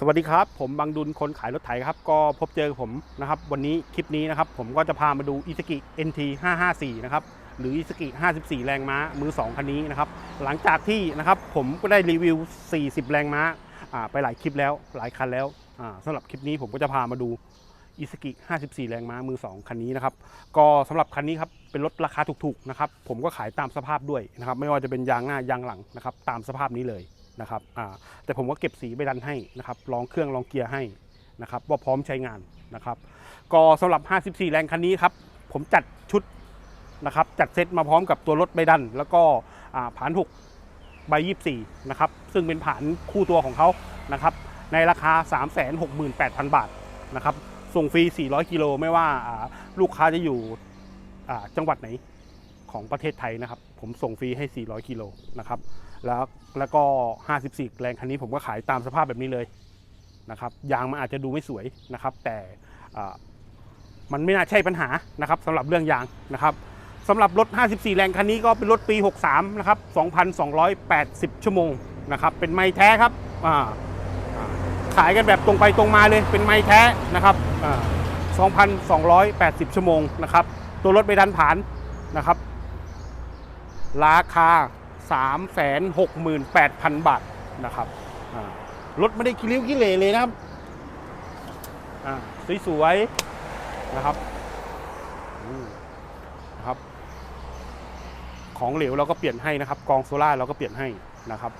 สวัสดีครับ ผมบางดุลคนขายรถไถครับ ก็พบเจอผมนะครับ วันนี้คลิปนี้นะครับ ผมก็จะพามาดู i s u k i NT 554 นะครับ หรือ i s u k i 54 แรงม้ามือ 2 คันนี้นะครับ หลังจากที่นะครับผมก็ได้รีวิว 40 แรงม้าไปหลายคลิปแล้วหลายคันแล้วอ่าสำหรับคลิปนี้ผมก็จะพามาดู i s u k i 54 แรงม้ามือ 2 คันนี้นะครับ ก็สำหรับคันนี้ครับ เป็นรถราคาถูกๆนะครับ ผมก็ขายตามสภาพด้วยนะครับ ไม่ว่าจะเป็นยางหน้ายางหลังนะครับ ตามสภาพนี้เลย นะครับแต่ผมก็เก็บสีไปดันให้นะครับลองเครื่องลองเกียร์ให้นะครับว่าพร้อมใช้งานนะครับก็สำหรับ 54 แรงคันนี้ครับผมจัดชุดนะครับจัดเซตมาพร้อมกับตัวรถใบดัน แล้วก็อ่าผาน6ใบ24นะครับซึ่งเป็นผานคู่ตัวของเขานะครับในราคา 368,000 บาทนะครับส่งฟรี 400 กิโลไม่ว่าลูกค้าจะอยู่จังหวัดไหนของประเทศไทยนะครับ ผมส่งฟรีให้ 400 กิโลนะครับ แล้วแล้วก็ 54 แรงคันนี้ผมก็ขายตามสภาพแบบนี้เลยนะครับยางมันอาจจะดูไม่สวยนะครับ แต่มันไม่น่าใช่ปัญหานะครับสำหรับเรื่องยางนะครับสำหรับรถ 54 แรงคันนี้ก็เป็นรถปี 63 นะครับ 2,280 ชั่วโมงนะครับ เป็นไม้แท้ครับขายกันแบบตรงไปตรงมาเลย เป็นไม้แท้นะครับ 2,280 ชั่วโมงนะครับ ตัวรถไปดันผ่านนะครับ ราคา 368,000 บาทนะครับรถไม่ได้คิริ้วกิเลเลยนะครับอ่าสวยๆนะครับนะครับ ของเหลวเราก็เปลี่ยนให้นะครับ กองโซล่าเราก็เปลี่ยนให้นะครับ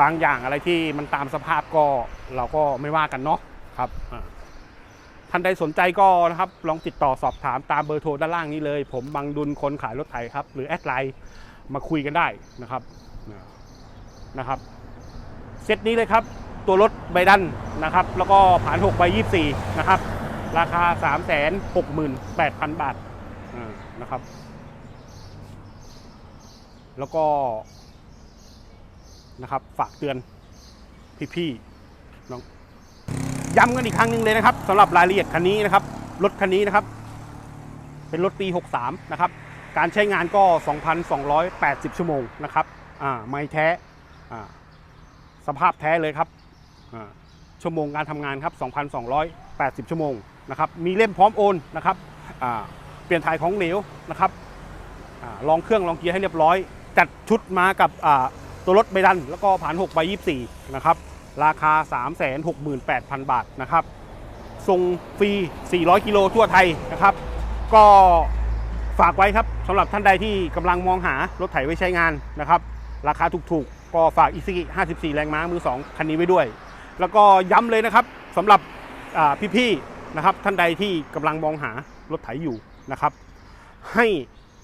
บางอย่างอะไรที่มันตามสภาพก็เราก็ไม่ว่ากันเนาะครับท่านใดสนใจก็นะครับ ลองติดต่อสอบถามตามเบอร์โทรด้านล่างนี้เลย ผมบังดุลคนขายรถไถครับ หรือแอดไลน์ มาคุยกันได้นะครับนะครับเซตนี้เลยครับ ตัวรถใบดันนะครับ แล้วก็ผ่าน6ใบ24 นะครับ ราคา 368,000 บาทอ่านะครับ แล้วก็นะครับฝากเตือนพี่ๆน้องย้ำกันอีกครั้งหนึ่งเลยนะครับสำหรับรายละเอียดคันนี้นะครับ รถคันนี้นะครับ เป็นรถปี 63 นะครับ การใช้งานก็ 2,280 ชั่วโมงนะครับไม่แท้สภาพแท้เลยครับชั่วโมงการทำงานครับ 2,280 ชั่วโมงนะครับมีเล่มพร้อมโอนนะครับเปลี่ยนถ่ายของเหลวนะครับอลองเครื่องลองเกียร์ให้เรียบร้อย จัดชุดมากับตัวรถใบดัน แล้วก็ผ่าน6ใบ24 นะครับ ราคา 368,000 บาทนะครับส่งฟรี 400 กิโลทั่วไทยนะครับ ก็ ฝากไว้ครับสำหรับท่านใดที่กำลังมองหารถไถไว้ใช้งานนะครับ ราคาถูกๆ ก็ฝากอิซิกิ54 แรงม้ามือ 2 คันนี้ไว้ด้วย แล้วก็ย้ำเลยนะครับสำหรับพี่ๆนะครับท่านใดที่กำลังมองหารถไถอยู่นะครับ ให้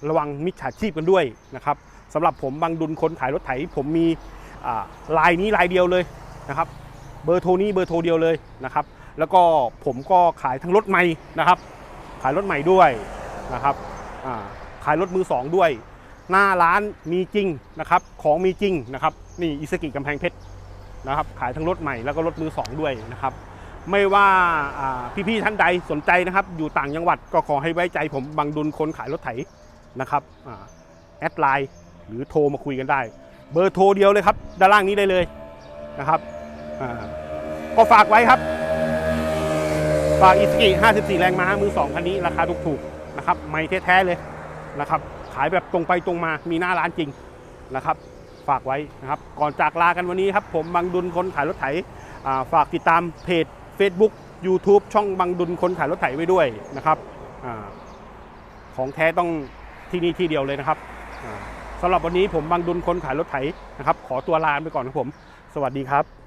ระวังมิจฉาชีพกันด้วยนะครับสำหรับผมบางดุลคนขายรถไถ ผมมีลายนี้ลายเดียวเลยนะครับ เบอร์โทรนี้เบอร์โทรเดียวเลยนะครับ แล้วก็ผมก็ขายทั้งรถใหม่นะครับ ขายรถใหม่ด้วยนะครับ ขายรถมือสองด้วย หน้าร้านมีจริงนะครับ ของมีจริงนะครับ นี่อิสกิกำแพงเพชรนะครับ ขายทั้งรถใหม่แล้วก็รถมือสองด้วยนะครับ ไม่ว่าพี่ๆท่านใดสนใจนะครับ อยู่ต่างจังหวัดก็ขอให้ไว้ใจผมบางดุลคนขายรถไถนะครับแอดไลน์หรือโทรมาคุยกันได้ เบอร์โทรเดียวเลยครับ ด้านล่างนี้ได้เลยนะครับก็ฝากไว้ครับฝากอิสกิ 54 แรงม้ามือ 2 คันนี้ ราคาถูกๆ นะครับไม่แท้ๆเลยนะครับ ขายแบบตรงไปตรงมามีหน้าร้านจริงนะครับ ฝากไว้นะครับ ก่อนจากลากันวันนี้ครับ ผมบังดุลคนขายรถไถอ่าฝากติดตามเพจ Facebook YouTube ช่องบังดุลคนขายรถไถไว้ด้วยนะครับอของแท้ต้องที่นี่ที่เดียวเลยนะครับสำหรับวันนี้ผมบังดุลคนขายรถไถนะครับ ขอตัวลาไปก่อนครับผม สวัสดีครับ